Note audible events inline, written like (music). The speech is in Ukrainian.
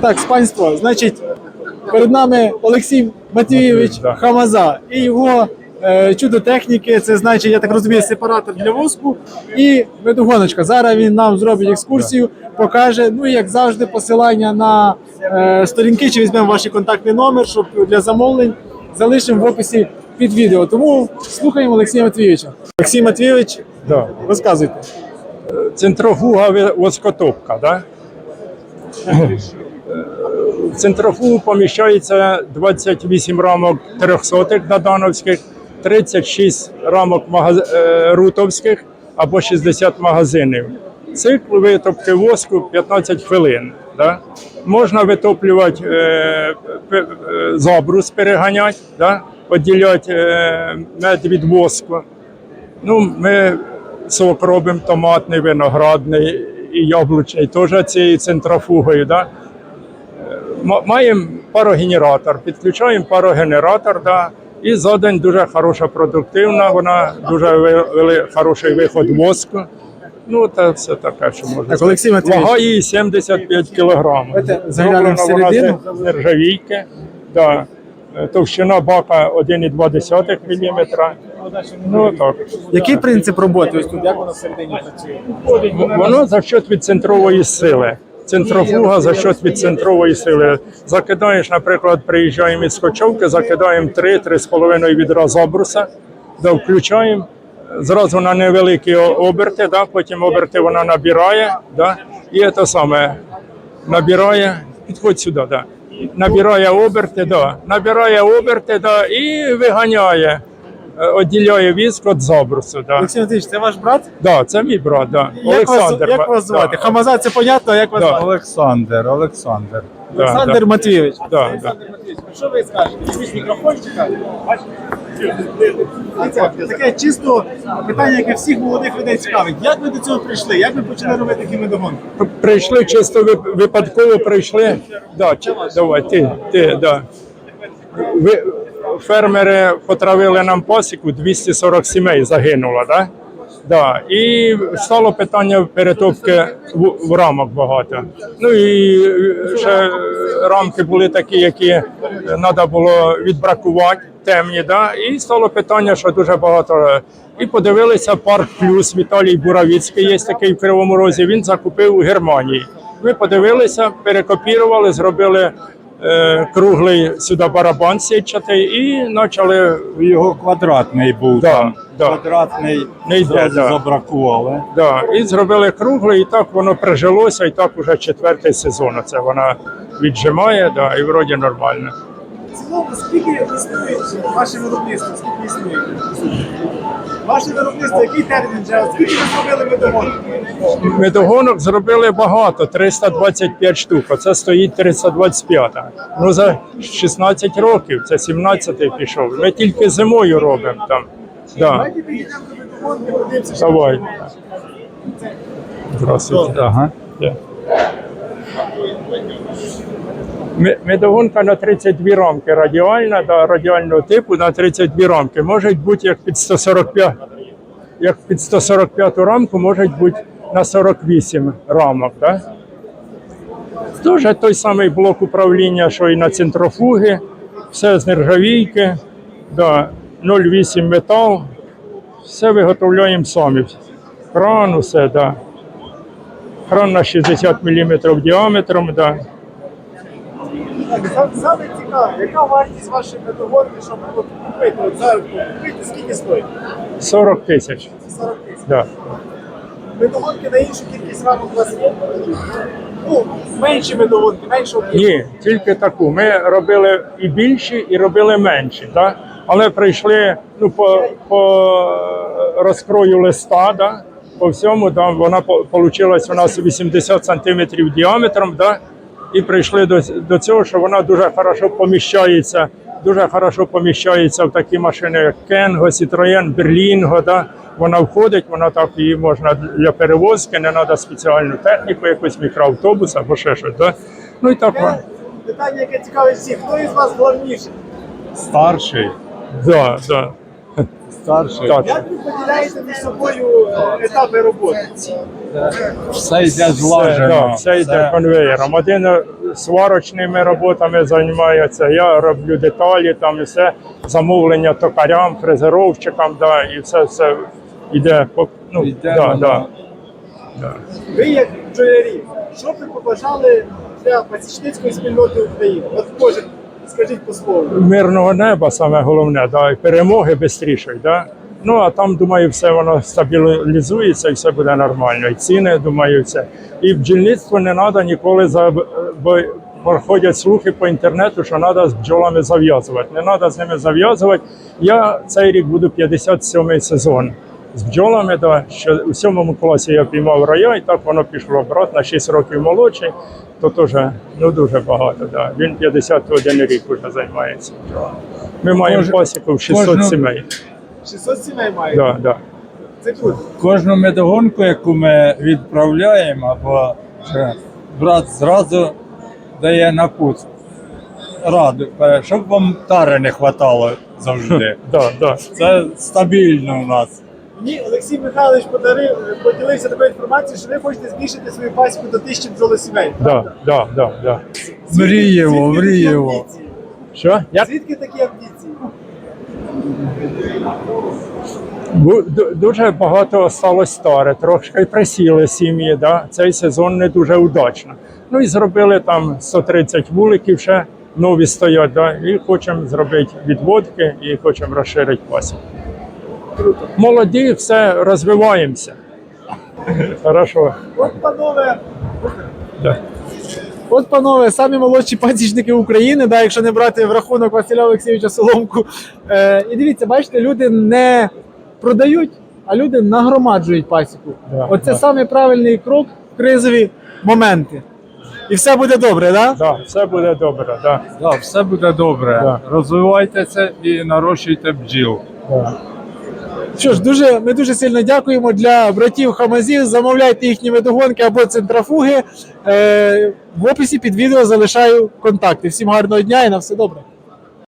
Так, панство, значить, перед нами Олексій Матвійович Да. Хамаза і його е, чудо техніки. Це значить, я так розумію, сепаратор для воску і медогоночка. Зараз він нам зробить екскурсію, покаже. Ну і як завжди, посилання на е, сторінки, чи візьмемо ваш контактний номер, щоб для замовлень залишимо в описі під відео. Тому слухаємо Олексія Матвійовича. Олексій Матвійович, Да. розказуйте. Центрофуга воскотопка, да? В центрофугу поміщається 28 рамок трьохсотих додановських, 36 рамок е, рутовських або 60 магазинів. Цикл витопки воску 15 хвилин. Да? Можна витоплювати е, е, забрус, переганяти, да? відділяти е, мед від воску. Ну, ми сок робимо томатний, виноградний і яблучний, теж цією центрофугою. Да? Маємо парогенератор, підключаємо парогенератор, да? і за день дуже хороша продуктивна, вона дуже вели, хороший виход воску. Ну, це таке, що можна. Так, Олексій Матвійович. Вага її 75 кг. Заглянемо всередину. з нержавійки. Да. Е, Товщина бака 1,2 мм. Ну так. Який принцип роботи? Ось тут як воно всередині працює? Воно за счет відцентрової сили. Центрофуга за счет відцентрової сили. Закидаєш, наприклад, приїжджаємо із Скочовки, закидаємо 3-3,5 відра забруса, да, включаємо. Зразу на невеликі оберти, да, потім оберти вона набирає, да, і це саме набирає, підходь сюди, да, набирає оберти, да, набирає оберти да, і виганяє, відділяє віск від забрусу. Да. Олексій Матвійович, це ваш брат? Да, це мій брат, да. Як вас, як вас звати? Да. Хамаза, це понятно, як вас Да. звати? Олександр, Олександр. Да, Олександр да. Матвійович. Да, Олександр Матвійович, ну що ви скажете? Візьміть мікрофончика. Дивіться, Таке чисто питання, яке всіх молодих людей цікавить. Як ви до цього прийшли? Як ви почали робити такі медогонки? Прийшли чисто вип- випадково прийшли. Да, чи- давай, ти, ти, да. Ви, фермери потравили нам пасіку, 240 сімей загинуло, да? Да. І стало питання перетопки в, в рамок багато. Ну і ще рамки були такі, які треба було відбракувати, темні. Да? І стало питання, що дуже багато. І подивилися парк плюс Віталій Буравіцький, є такий в Кривому Розі. Він закупив у Германії. Ми подивилися, перекопірували, зробили круглий сюди барабан сітчатий і почали Його квадратний був Да, там. да. Квадратний Не йде, да. забракували. Да, і зробили круглий, і так воно прижилося, і так уже четвертий сезон. Це вона віджимає, да, і вроді нормально. Цілому, скільки існує ваше виробництво? Скільки існує? Ваше виробництво, який термін вже? Скільки ви зробили медогонки? Медогонок зробили багато, 325 штук. Оце стоїть 325. Ну за 16 років, це 17-й пішов. Ми тільки зимою робимо там. Да. Давайте підійдемо до медогонки, подивимося, що Давай. Здравствуйте. Ага. Да. Ме- Медогонка на 32 рамки радіальна, да, радіального типу на 32 рамки. Може бути як під 145, як під 145 рамку, може бути на 48 рамок. Да? Теж той самий блок управління, що і на центрофуги, все з нержавійки, да, 0,8 метал, все виготовляємо самі. Кран, усе, да. Кран на 60 мм діаметром, да. Так, саме цікаве, яка вартість вашої медогонки, щоб от купити? От зараз купити, скільки стоїть? 40 тисяч. 40 тисяч. Да. Медогонки на іншу кількість рамок у вас є? Ну, менші медогонки, менше об'єму. Ні, тільки таку. Ми робили і більші, і робили менші. Да? Але прийшли ну, по, по розкрою листа, да? по всьому, да? вона вийшла у нас 80 сантиметрів діаметром, да? І прийшли до, до цього, що вона дуже хорошо поміщається. Дуже хорошо поміщається в такі машини, як Кенго, Citroën, Берлінго. Да? Вона входить, вона так її можна для перевозки, не треба спеціальну техніку, якийсь мікроавтобус або ще щось. Да? Ну і так. Питання, яке цікавить всіх, хто із вас головніший? Старший. Да, да. Старший. Як ви поділяєте між собою е, етапи роботи? Все йде Все, злажено. все йде конвеєром. Один е, сварочними роботами займається, я роблю деталі, там і все, замовлення токарям, фрезеровщикам, да, і все, все йде по ну, Йде да, да. Ви як бджолярі, що б ви побажали для пасічницької спільноти України? От кожен, скажіть по слову. мирного неба саме головне, да, і перемоги швидше. Да? Ну а там, думаю, все воно стабілізується і все буде нормально. І ціни, думаю, все. І бджільництво не треба ніколи за бо проходять слухи по інтернету, що треба з бджолами зав'язувати. Не треба з ними зав'язувати. Я цей рік буду 57-й сезон. З бджолами, да, що у сьомому класі я піймав рая, і так воно пішло. Брат на 6 років молодший, то теж ну, дуже багато. Да. Він 51 рік вже займається. бджолами. Ми маємо пасіку в 600 кожну- сімей. 600 сімей маєте? Да, да. Це круто. Кожну медогонку, яку ми відправляємо, або брат зразу дає напут. Раду, щоб вам тари не хватало завжди. (laughs) Да, да. Це стабільно у нас. Мені Олексій Михайлович подарив, поділився такою інформацією, що ви хочете збільшити свою пасіку до тисячі бджолосімей. Да, да, да, да. Мріємо, Звідки такі мріємо. амбіції? Що? Як? Звідки такі амбіції? Бу- ду- Дуже багато стало старе, трошки присіли сім'ї. Да? Цей сезон не дуже удачно. Ну і зробили там 130 вуликів ще нові стоять, да? і хочемо зробити відводки, і хочемо розширити пасіку. Молоді, все розвиваємося. Хорошо. От, панове, Да. От, панове, самі молодші пасічники України, да, якщо не брати в рахунок Василя Олексійовича Соломку. Е, і дивіться, бачите, люди не продають, а люди нагромаджують пасіку. Да, Оце да. самий правильний крок в кризові моменти. І все буде добре, так? Да? Да, все буде добре. Да. Да, все буде добре. Да. Розвивайтеся і нарощуйте бджіл. Да. Що ж, дуже, ми дуже сильно дякуємо для братів Хамазів. Замовляйте їхні медогонки або центрафуги. Е, в описі під відео залишаю контакти. Всім гарного дня і на все добре.